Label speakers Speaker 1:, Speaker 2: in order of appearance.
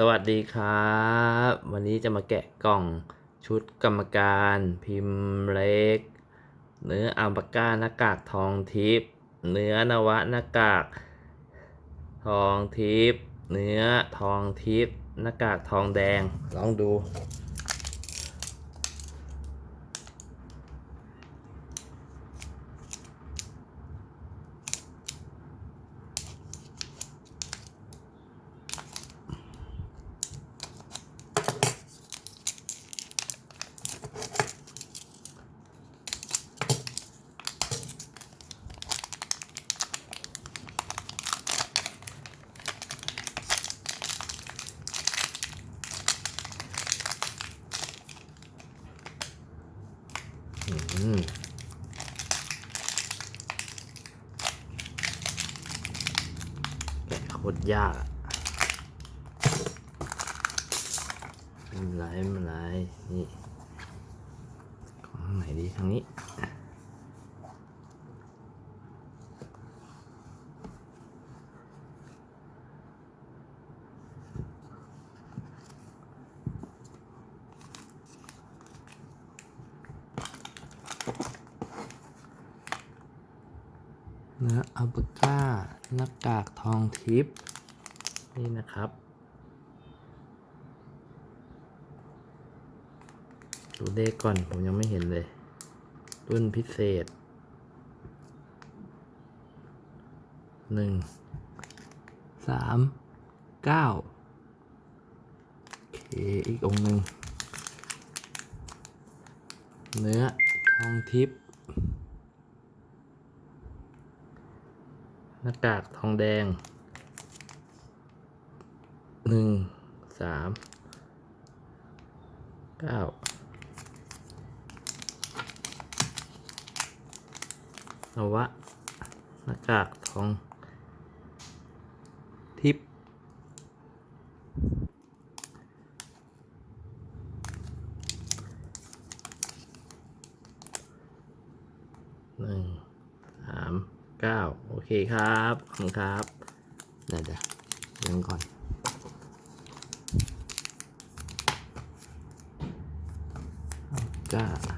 Speaker 1: สวัสดีครับ วันนี้จะมาแกะกล่องชุดกรรมการพิมพ์เล็ก เนื้ออัลปาก้าหน้ากากทองทิพย์เนื้อนวะหน้ากาก ทองทิพย์เนื้อทองทิพย์หน้ากากทองแดงลองดู อืมแกะโคตรยากอะไม่เป็นไรไม่เป็นไรนี่ของทางไหนดีทางนี้ นื้ออัลปาก้าหน้ากากทองทิพย์นี่นะครับดูเลขก่อนผมยังไม่เห็นเลย รุ่นพิเศษหนึ่งสามเก้าโอเค อีกองหนึ่งเนื้อทองทิพย์ น้ากากทองแดงหนึ่งสามเก้านวะหน้ากากทอง ทิพหนึ่งสาม เก้าโอเคครับขอบคุณครับเดี๋ยวเดี๋ยวยังก่อนเก้า